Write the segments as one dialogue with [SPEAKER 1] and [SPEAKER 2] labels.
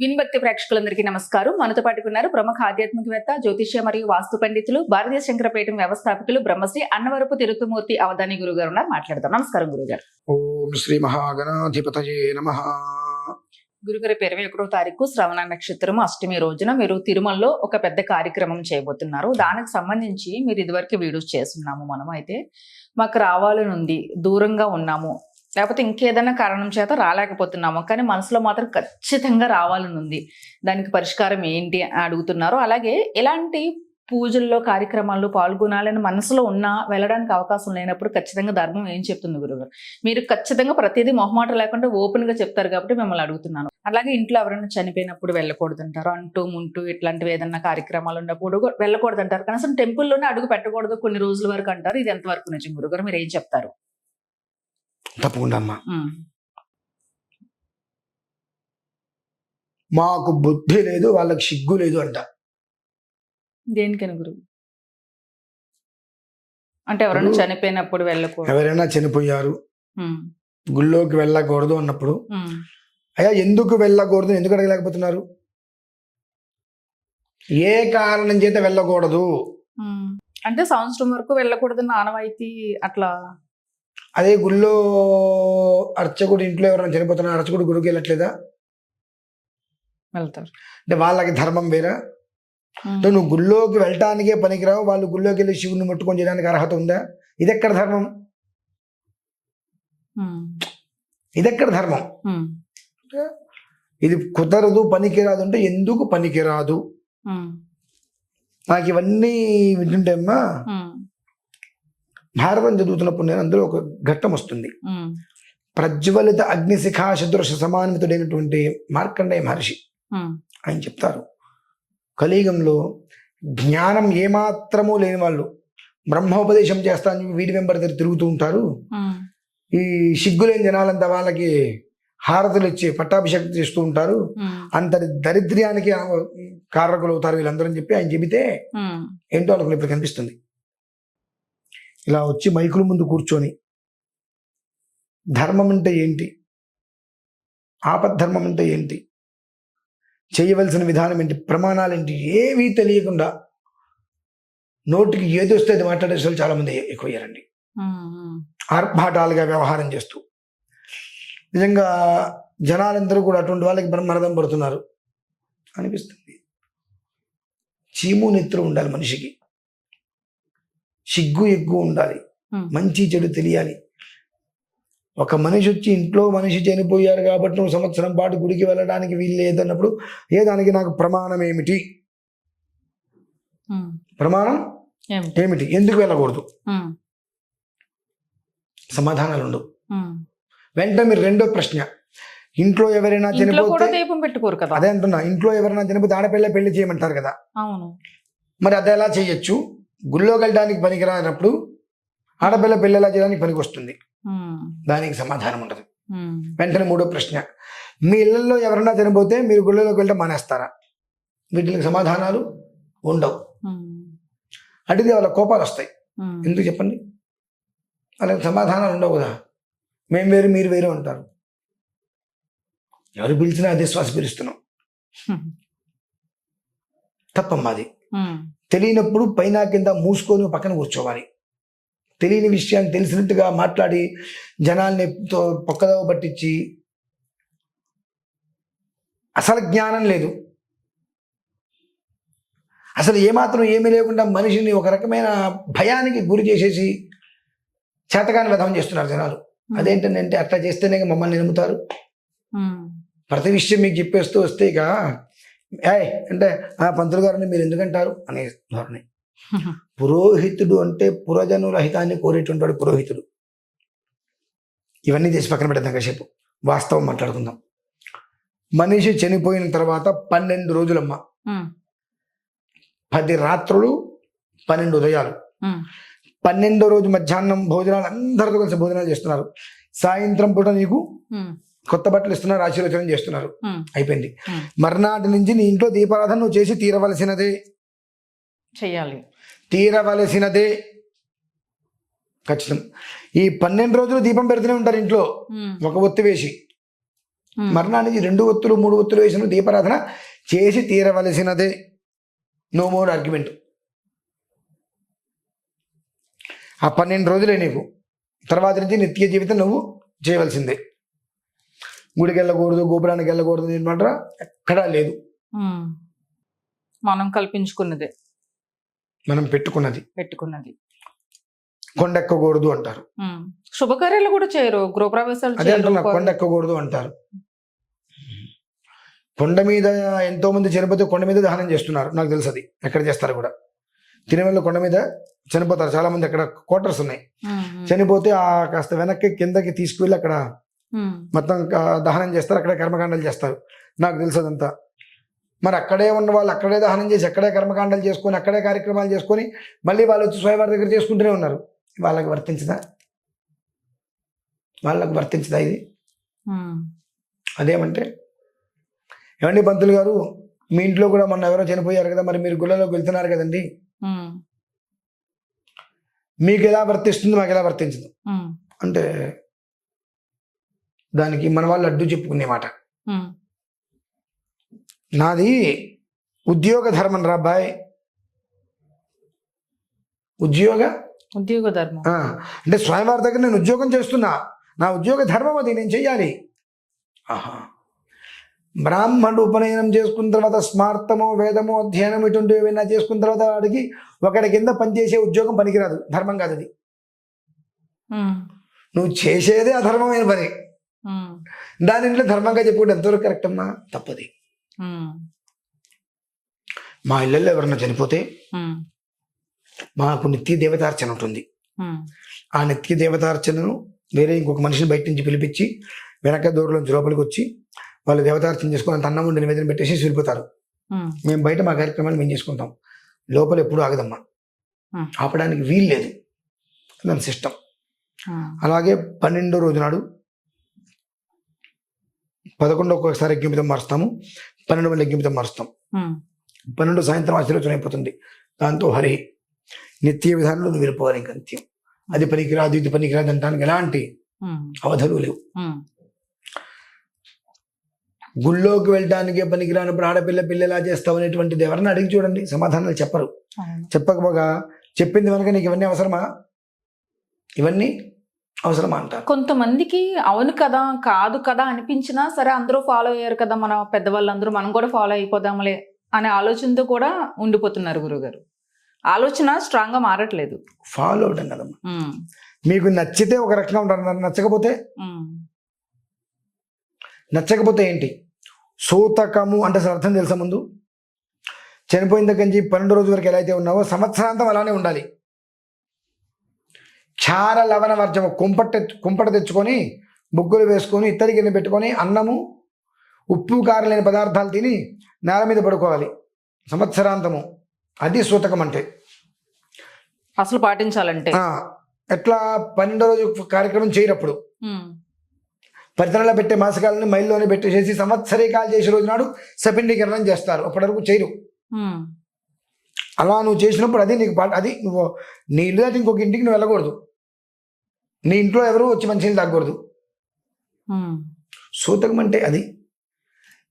[SPEAKER 1] విన్భక్తి ప్రేక్షకులందరికీ నమస్కారం. మనతో పాటు ఉన్నారు ప్రముఖ ఆధ్యాత్మికవేత్త జ్యోతిష్య మరియు వాస్తు పండితులు భారతీయ శంకరపేట వ్యవస్థాపకులు బ్రహ్మశ్రీ అన్నవరపు తిరుపతిమూర్తి అవధాని గురువు గారు ఉన్నారు. మాట్లాడదాం. నమస్కారం గురుగారు.
[SPEAKER 2] ఓం శ్రీ మహాగణాధిపతయే నమ.
[SPEAKER 1] గురుగారు ఇరవై ఒకటో తారీఖు శ్రవణ నక్షత్రం అష్టమి రోజున మీరు తిరుమలలో ఒక పెద్ద కార్యక్రమం చేయబోతున్నారు. దానికి సంబంధించి మీరు ఇదివరకు వీడియోస్ చేస్తున్నాము మనం అయితే మాకు రావాలని ఉంది దూరంగా ఉన్నాము. లేకపోతే ఇంకేదైనా కారణం చేత రాలేకపోతున్నాము. కానీ మనసులో మాత్రం ఖచ్చితంగా రావాలని ఉంది. దానికి పరిష్కారం ఏంటి అని అడుగుతున్నారు. అలాగే ఎలాంటి పూజల్లో కార్యక్రమాల్లో పాల్గొనాలని మనసులో ఉన్నా వెళ్ళడానికి అవకాశం లేనప్పుడు ఖచ్చితంగా ధర్మం ఏం చెప్తుంది గురుగారు మీరు ఖచ్చితంగా ప్రతిదీ మొహమాట లేకుండా ఓపెన్గా చెప్తారు కాబట్టి మిమ్మల్ని అడుగుతున్నాను. అలాగే ఇంట్లో ఎవరైనా చనిపోయినప్పుడు వెళ్ళకూడదంటారు. అంటూ ముంటూ ఇట్లాంటివి ఏదన్నా కార్యక్రమాలు ఉన్నప్పుడు కూడా వెళ్ళకూడదు అంటారు కనీసం టెంపుల్లోనే అడుగు పెట్టకూడదు కొన్ని రోజుల వరకు అంటారు. ఇది ఎంతవరకు నిజం గురుగారు మీరు ఏం చెప్తారు?
[SPEAKER 2] తప్పకుండా అమ్మా. మాకు బుద్ధి లేదు వాళ్ళకి సిగ్గు లేదు అంట.
[SPEAKER 1] దేనికని గురువు అంటే ఎవరైనా చనిపోయినప్పుడు వెళ్ళకూడదు.
[SPEAKER 2] ఎవరైనా చనిపోయారు గుళ్ళోకి వెళ్ళకూడదు అన్నప్పుడు అయ్యా ఎందుకు వెళ్ళకూడదు? ఎందుకు అడగలేకపోతున్నారు? ఏ కారణం చేత వెళ్ళకూడదు.
[SPEAKER 1] అంటే సంవత్సరం వరకు వెళ్ళకూడదని ఆనవాయితీ అట్లా
[SPEAKER 2] అదే గుళ్ళో అర్చకుడు ఇంట్లో ఎవరైనా చనిపోతున్నారు అర్చకుడు గుడికి వెళ్ళట్లేదా?
[SPEAKER 1] వెళ్తారు.
[SPEAKER 2] అంటే వాళ్ళకి ధర్మం వేరా? నువ్వు గుళ్ళోకి వెళ్ళటానికే పనికిరావు వాళ్ళు గుళ్ళోకి వెళ్ళి శివుని ముట్టుకొని చేయడానికి అర్హత ఉందా? ఇది ఎక్కడ ధర్మం?
[SPEAKER 1] ఉమ్,
[SPEAKER 2] ఇదెక్కడ ధర్మం? ఇది కుదరదు పనికిరాదు అంటే ఎందుకు పనికిరాదు? నాకు ఇవన్నీ వింటుంటే అమ్మా. భారతం చదువుతున్నప్పుడు నేను అందులో ఒక ఘట్టం వస్తుంది. ప్రజ్వలిత అగ్నిశిఖా సదృశ సమాన్వితుడైనటువంటి మార్కండేయ మహర్షి ఆయన చెప్తారు కలియుగంలో జ్ఞానం ఏమాత్రమూ లేని వాళ్ళు బ్రహ్మోపదేశం చేస్తాను వీడి వెంబడి తిరుగుతూ ఉంటారు. ఈ సిగ్గులేని జనాలంతా వాళ్ళకి హారతులు ఇచ్చి పట్టాభిషేకం చేస్తూ ఉంటారు. అంతటి దరిద్ర్యానికి కారకులు అవుతారు వీళ్ళందరూ అని చెప్పి ఆయన చెబితే ఏంటో అనుకుని ఇప్పుడు కనిపిస్తుంది. ఇలా వచ్చి మైకుల ముందు కూర్చొని ధర్మం అంటే ఏంటి? ఆపద్ధర్మం అంటే ఏంటి? చేయవలసిన విధానం ఏంటి? ప్రమాణాలు ఏంటి? ఏమీ తెలియకుండా నోటికి ఏది వస్తే అది మాట్లాడే వాళ్ళు చాలా మంది ఎక్కువయ్యారండి. ఆర్భాటాలుగా వ్యవహారం చేస్తూ. నిజంగా జనాలందరూ కూడా అటువంటి వాళ్ళకి బ్రహ్మరథం పడుతున్నారు. అనిపిస్తుంది. చీము నెత్తురు ఉండాలి మనిషికి. సిగ్గు ఎగ్గు ఉండాలి. మంచి చెడు తెలియాలి. ఒక మనిషి వచ్చి ఇంట్లో మనిషి చనిపోయారు కాబట్టి నువ్వు సంవత్సరం పాటు గుడికి వెళ్ళడానికి వీలు లేదన్నప్పుడు ఏ దానికి నాకు ప్రమాణం ఏమిటి? ప్రమాణం
[SPEAKER 1] ఏమిటి?
[SPEAKER 2] ఎందుకు వెళ్ళకూడదు? సమాధానాలు ఉండవు. వెంటనే మీరు రెండో ప్రశ్న. ఇంట్లో ఎవరైనా చనిపోతే
[SPEAKER 1] దీపం పెట్టుకోరు కదా.
[SPEAKER 2] అదే అంటున్నా. ఇంట్లో ఎవరైనా చనిపోతే ఆడపిల్ల పెళ్ళి చేయమంటారు కదా.
[SPEAKER 1] అవును.
[SPEAKER 2] మరి అది ఎలా చేయొచ్చు? గుళ్ళోకి వెళ్ళడానికి పనికిరానప్పుడు ఆడపిల్ల పెళ్ళి ఎలా చేయడానికి పనికి వస్తుంది దానికి సమాధానం ఉండదు. వెంటనే మూడో ప్రశ్న మీ ఇళ్ళలో ఎవరైనా చనిపోతే మీరు గుళ్ళలోకి వెళ్ళడం మానేస్తారా? వీటికి సమాధానాలు ఉండవు. అడిగితే వాళ్ళ కోపాలు వస్తాయి. ఎందుకు చెప్పండి? వాళ్ళకి సమాధానాలు ఉండవు కదా. మేము వేరు మీరు వేరు అంటారు. ఎవరు పిలిచినా అదే శ్వాస పిలుస్తున్నాం. తప్పమ్మా అది తెలియనప్పుడు పైన కింద మూసుకొని పక్కన కూర్చోవాలి. తెలియని విషయాన్ని తెలిసినట్టుగా మాట్లాడి జనాల్ని తో- పక్కదోవ పట్టించి అసలు జ్ఞానం లేదు. అసలు ఏమాత్రం ఏమీ లేకుండా మనిషిని ఒక రకమైన భయానికి గురి చేసేసి చేతకాని విధం చేస్తున్నారు జనాలు. అదేంటంటే అట్లా చేస్తేనే మమ్మల్ని నమ్ముతారు. ప్రతి విషయం మీకు చెప్పేస్తూ వస్తే ఇక అంటే ఆ పంతులు గారిని మీరు ఎందుకంటారు? అనే ధోరణి. పురోహితుడు అంటే పురజనుల హితాన్ని కోరేటువంటి పురోహితుడు. ఇవన్నీ చేసి పక్కన పెడదాం కాసేపు. వాస్తవం మాట్లాడుకుందాం. మనిషి చనిపోయిన తర్వాత పన్నెండు రోజులమ్మ. పది రాత్రులు పన్నెండు ఉదయాలు. పన్నెండో రోజు మధ్యాహ్నం భోజనాలు అందరితో కలిసి భోజనాలు చేస్తున్నారు. సాయంత్రం పూట నీకు కొత్త బట్టలు ఇస్తున్నారు ఆశీర్వచనం చేస్తున్నారు. అయిపోయింది. మర్నాటి నుంచి నీ ఇంట్లో దీపారాధన నువ్వు చేసి తీరవలసినదే.
[SPEAKER 1] చెయ్యాలి.
[SPEAKER 2] తీరవలసినదే. ఖచ్చితం. ఈ పన్నెండు రోజులు దీపం పెడుతూనే ఉంటారు ఇంట్లో. ఒక ఒత్తి వేసి. మరణానికి రెండు ఒత్తులు మూడు ఒత్తులు వేసిన దీపారాధన చేసి తీరవలసినదే. నో మోర్ ఆర్గ్యుమెంట్ ఆ పన్నెండు రోజులే నీకు. తర్వాత నుంచి నిత్య జీవితం నువ్వు చేయవలసిందే. గుడికి వెళ్ళకూడదు గోపురానికి వెళ్ళకూడదు అనమాట ఎక్కడా లేదు.
[SPEAKER 1] మనం కల్పించుకున్నదే
[SPEAKER 2] మనం పెట్టుకున్నది
[SPEAKER 1] పెట్టుకున్నది
[SPEAKER 2] కొండెక్కకూడదు అంటారు.
[SPEAKER 1] శుభకార్యాలు కూడా చేయరు గృహప్రవేశాలు
[SPEAKER 2] అదే
[SPEAKER 1] చేయరు
[SPEAKER 2] అంటున్నా కొండ ఎక్కకూడదు అంటారు కొండ మీద ఎంతో మంది చనిపోతే కొండ మీద దహనం చేస్తున్నారు నాకు తెలుసు అది ఎక్కడ చేస్తారు కూడా తిరుమల కొండ మీద చనిపోతారు చాలా మంది అక్కడ క్వార్టర్స్ ఉన్నాయి. చనిపోతే ఆ కాస్త వెనక్కి కిందకి తీసుకువెళ్ళి అక్కడ. మొత్తం దహనం చేస్తారు అక్కడే కర్మకాండాలు చేస్తారు. నాకు తెలుసు అదంతా. మరి అక్కడే ఉన్న వాళ్ళు అక్కడే దహనం చేసి అక్కడే కర్మకాండాలు చేసుకొని అక్కడే కార్యక్రమాలు చేసుకొని మళ్ళీ వాళ్ళు వచ్చి స్వయంవారి దగ్గర చేసుకుంటూనే ఉన్నారు. వాళ్ళకి వర్తించదా? వాళ్ళకి వర్తించదా ఇది. అదేమంటే ఏమండి పంతులు గారు? మీ ఇంట్లో కూడా మొన్న ఎవరో చనిపోయారు కదా మరి మీరు గుళ్ళలోకి వెళ్తున్నారు కదండి. మీకు ఎలా వర్తిస్తుంది మాకు ఎలా వర్తించదు. అంటే దానికి మన వాళ్ళు అడ్డు చెప్పుకునే మాట
[SPEAKER 1] ఉమ్.
[SPEAKER 2] నాది ఉద్యోగ ధర్మం రా అబ్బాయ్ ఉద్యోగ?
[SPEAKER 1] ఉద్యోగ ధర్మం.
[SPEAKER 2] అంటే స్వయంవారి దగ్గర నేను ఉద్యోగం చేస్తున్నా. నా ఉద్యోగ ధర్మం అది నేను చెయ్యాలి. ఆహా. బ్రాహ్మణుడు ఉపనయనం చేసుకున్న తర్వాత స్మార్తము వేదము అధ్యయనం ఇటువంటి ఏమైనా చేసుకున్న తర్వాత వాడికి ఒకడి కింద పనిచేసే ఉద్యోగం పనికిరాదు. ధర్మం కాదు అది. నువ్వు చేసేదే అధర్మమైన పని.
[SPEAKER 1] ఉమ్.
[SPEAKER 2] దాని ఇంట్లో ధర్మంగా చెప్పుకుంటే ఎంతవరకు కరెక్ట్ అమ్మా తప్పది. మా ఇళ్ళల్లో ఎవరన్నా చనిపోతే. మాకు నిత్య దేవతార్చన ఉంటుంది. ఆ నిత్య దేవతార్చనను వేరే ఇంకొక మనిషిని బయట నుంచి పిలిపించి వెనక దూరంలోంచి లోపలికి వచ్చి వాళ్ళు దేవతార్చన చేసుకుని అంత అన్నం ఉండి నివేదన పెట్టేసి వెళ్ళిపోతారు. మేము బయట మా కార్యక్రమాలు మేము చేసుకుంటాం లోపల ఎప్పుడు ఆగదమ్మా. ఆపడానికి వీలు లేదు దాని సిస్టమ్. అలాగే పన్నెండో రోజు నాడు పదకొండో ఒక్కొక్కసారి యజ్ఞమితం మారుస్తాము పన్నెండు మళ్ళీ యజ్ఞమితం మారుస్తాం
[SPEAKER 1] ఉమ్.
[SPEAKER 2] పన్నెండు సాయంత్రం ఆశీర్వచనం అయిపోతుంది దాంతో హరి నిత్య విధానంలో నువ్వు వెళ్ళిపోవాలి ఇంకా నిత్యం అది పనికిరాదు ఇది పనికిరాదు అంటానికి ఎలాంటి
[SPEAKER 1] ఉమ్.
[SPEAKER 2] అవధులు లేవు. గుళ్ళోకి వెళ్ళడానికి పనికిరానప్పుడు ఆడపిల్ల పిల్ల ఎలా చేస్తావు అనేటువంటిది ఎవరిని అడిగి చూడండి సమాధానాలు చెప్పరు. చెప్పకపోగా చెప్పింది కనుక నీకు ఇవన్నీ అవసరమా ఇవన్నీ అవసరమా అంటారు
[SPEAKER 1] కొంతమందికి అవును కదా కాదు కదా అనిపించినా సరే అందరూ ఫాలో అయ్యారు కదా మన పెద్దవాళ్ళందరూ మనం కూడా ఫాలో అయిపోదాంలే అనే ఆలోచనతో కూడా ఉండిపోతున్నారు గురుగారు ఆలోచన స్ట్రాంగ్గా మారట్లేదు.
[SPEAKER 2] ఫాలో అవడం కదమ్మా. మీకు నచ్చితే ఒక రకంగా ఉంటారు నచ్చకపోతే. నచ్చకపోతే ఏంటి? సూతకము అంటే అసలు అర్థం తెలుసా ముందు? చనిపోయిన దగ్గర నుంచి పన్నెండు రోజుల వరకు ఎలా అయితే ఉన్నావో సంవత్సరాంతం అలానే ఉండాలి. క్షార లవణ వర్జము కుంపట కుంపట తెచ్చుకొని బుగ్గులు వేసుకొని ఇత్తడి గిన్నె పెట్టుకొని అన్నము ఉప్పు కారం లేని పదార్థాలు తిని నేల మీద పడుకోవాలి. సంవత్సరాంతము. అది సూతకం అంటే.
[SPEAKER 1] అసలు పాటించాలంటే?
[SPEAKER 2] ఎట్లా పన్నెండో రోజు కార్యక్రమం చేయనప్పుడు. పరితనలో పెట్టే మాసకాలని మైల్లోనే పెట్టేసేసి సంవత్సరీకాలు చేసే రోజు నాడు సపిండీకరణం చేస్తారు. అప్పటి వరకు చేయరు. అలా నువ్వు చేసినప్పుడు అది నీకు పా- అది నువ్వు నీ ఇల్లు ఇంకొక ఇంటికి నువ్వు వెళ్ళకూడదు. నీ ఇంట్లో ఎవరు వచ్చి మంచిని తాగకూడదు. సూతకం అంటే అది.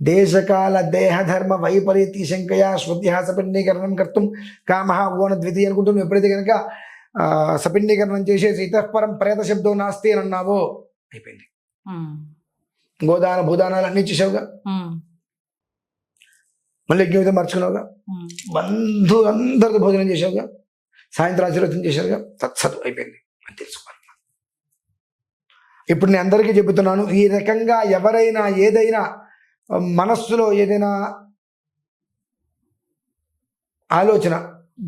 [SPEAKER 2] దేశకాల దేహధర్మ వైపరీతి శంకయ స్వద్య సపిండీకరణం కర్తం కామ ఓన ద్వితీయ అనుకుంటూ నువ్వు ఎప్పుడైతే కనుక సపిండీకరణం చేసేసి ఇతఃపరం ప్రేత శబ్దం నాస్తి అని అన్నావో అయిపోయింది. గోదాన భూదానాలు అన్ని చేసావుగా
[SPEAKER 1] ఉమ్.
[SPEAKER 2] మళ్ళీ యజ్ఞం మర్చుకున్నావుగా.
[SPEAKER 1] ఉమ్.
[SPEAKER 2] బంధువులు అందరితో భోజనం చేశావుగా సాయంత్రం ఆశీర్వచనం చేశారుగా తత్సత్ అయిపోయింది. అని తెలుసుకోవాలి. ఇప్పుడు నేను అందరికీ చెబుతున్నాను ఈ రకంగా ఎవరైనా ఏదైనా మనస్సులో ఏదైనా ఆలోచన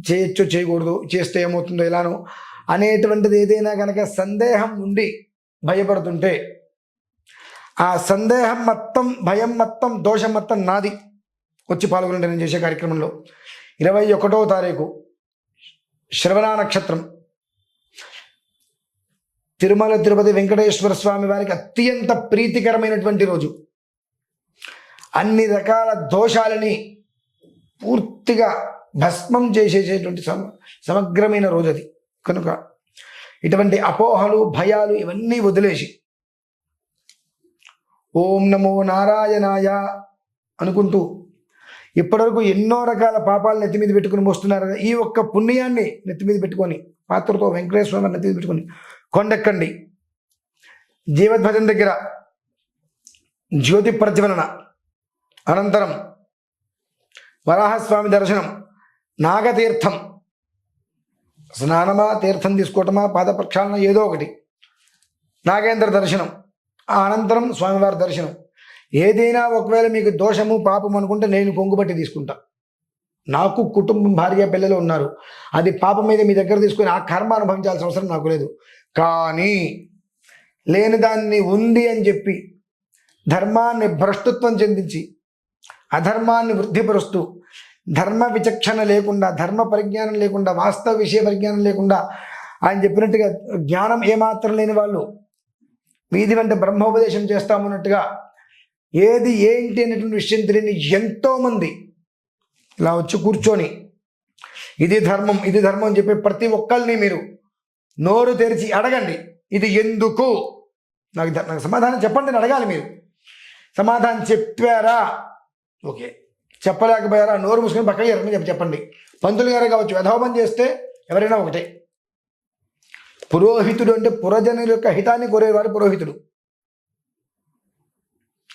[SPEAKER 2] చేయొచ్చో చేయకూడదు చేస్తే ఏమవుతుందో ఎలానో అనేటువంటిది ఏదైనా కనుక సందేహం ఉండి భయపడుతుంటే ఆ సందేహం మొత్తం భయం మొత్తం దోషం మొత్తం నాది. వచ్చి పాల్గొనండి నేను చేసే కార్యక్రమంలో. ఇరవై ఒకటో తారీఖు శ్రవణ నక్షత్రం. తిరుమల తిరుపతి వెంకటేశ్వర స్వామి వారికి అత్యంత ప్రీతికరమైనటువంటి రోజు. అన్ని రకాల దోషాలని పూర్తిగా భస్మం చేసేసేటువంటి సమ సమగ్రమైన రోజు అది కనుక ఇటువంటి అపోహలు భయాలు ఇవన్నీ వదిలేసి ఓం నమో నారాయణాయ అనుకుంటూ ఇప్పటివరకు ఎన్నో రకాల పాపాలు నెత్తి మీద పెట్టుకుని మోస్తున్నారు ఈ ఒక్క పుణ్యాన్ని నెత్తి మీద పెట్టుకొని పాత్రతో వెంకటేశ్వర నెత్తి మీద పెట్టుకొని కొండెక్కండి. జీవధ్వజం దగ్గర జ్యోతి ప్రజ్వలన అనంతరం వరాహస్వామి దర్శనం నాగతీర్థం స్నానమా తీర్థం తీసుకోవటమా పాద ప్రక్షాళన ఏదో ఒకటి నాగేంద్ర దర్శనం అనంతరం స్వామివారి దర్శనం. ఏదైనా ఒకవేళ మీకు దోషము పాపం అనుకుంటే నేను కొంగుబట్టి తీసుకుంటా. నాకు కుటుంబం భార్య పిల్లలు ఉన్నారు. అది పాపం మీద మీ దగ్గర తీసుకొని ఆ కర్మ అనుభవించాల్సిన అవసరం నాకు లేదు. కానీ లేని దాన్ని ఉంది అని చెప్పి ధర్మాన్ని భ్రష్టుత్వం చెందించి అధర్మాన్ని వృద్ధిపరుస్తూ ధర్మ విచక్షణ లేకుండా ధర్మ పరిజ్ఞానం లేకుండా వాస్తవ విషయ పరిజ్ఞానం లేకుండా ఆయన చెప్పినట్టుగా జ్ఞానం ఏమాత్రం లేని వాళ్ళు వీధి వెంట బ్రహ్మోపదేశం చేస్తామన్నట్టుగా ఏది ఏంటి అనేటువంటి విషయం తెలియని ఎంతోమంది ఇలా వచ్చి కూర్చొని ఇది ధర్మం ఇది ధర్మం అని చెప్పి ప్రతి ఒక్కరిని మీరు నోరు తెరిచి అడగండి. ఇది ఎందుకు? నాకు నాకు సమాధానం చెప్పండి అని అడగాలి మీరు. సమాధానం చెప్పారా? ఓకే. చెప్పలేకపోయారా? నోరు మూసుకొని పక్కన ఎరగని చెప్పి చెప్పండి. పంతులు గారు కావచ్చు యథోపం చేస్తే ఎవరైనా ఒకటే. పురోహితుడు అంటే పురజనుల యొక్క హితాన్ని కోరేవాడు పురోహితుడు.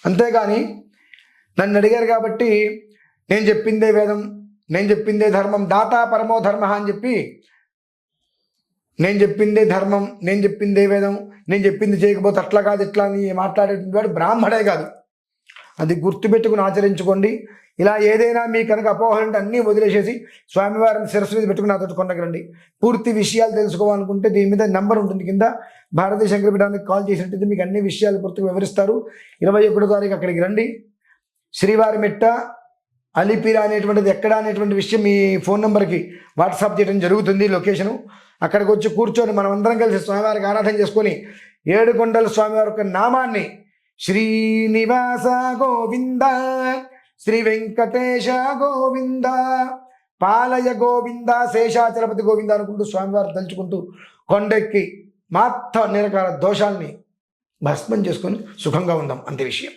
[SPEAKER 2] అంతేగాని నన్ను అడిగారు కాబట్టి నేను చెప్పిందే వేదం నేను చెప్పిందే ధర్మం దాతా పరమో ధర్మ అని చెప్పి నేను చెప్పిందే ధర్మం నేను చెప్పిందే వేదం నేను చెప్పింది చేయకపోతే అట్లా కాదు ఇట్లా అని మాట్లాడేటువంటి వాడు బ్రాహ్మడే కాదు. అది గుర్తుపెట్టుకుని ఆచరించుకోండి. ఇలా ఏదైనా మీ కనుక అపోహలంటే అన్నీ వదిలేసేసి స్వామివారిని శిరస్సు మీద పెట్టుకుని అతడు కొండకండి పూర్తి విషయాలు తెలుసుకోవాలనుకుంటే దీని మీద నెంబర్ ఉంటుంది కింద. భారతీయ శంకరపీఠానికి కాల్ చేసినట్టయితే మీకు అన్ని విషయాలు పూర్తిగా వివరిస్తారు. ఇరవై ఒకటో తారీఖు అక్కడికి రండి. శ్రీవారి మెట్ట అలీపీరా అనేటువంటిది ఎక్కడ అనేటువంటి విషయం మీ ఫోన్ నెంబర్కి వాట్సాప్ చేయడం జరుగుతుంది లొకేషను. అక్కడికి వచ్చి కూర్చొని మనం అందరం కలిసి స్వామివారికి ఆరాధన చేసుకొని ఏడుకొండల స్వామివారి యొక్క నామాన్ని శ్రీనివాస గోవింద శ్రీ వెంకటేశ గోవింద పాలయ గోవింద శేషాచలపతి గోవింద అనుకుంటూ స్వామివారు తలుచుకుంటూ కొండెక్కి మొత్తం నిరకాల దోషాల్ని భస్మం చేసుకొని సుఖంగా ఉందాం అంతే విషయం.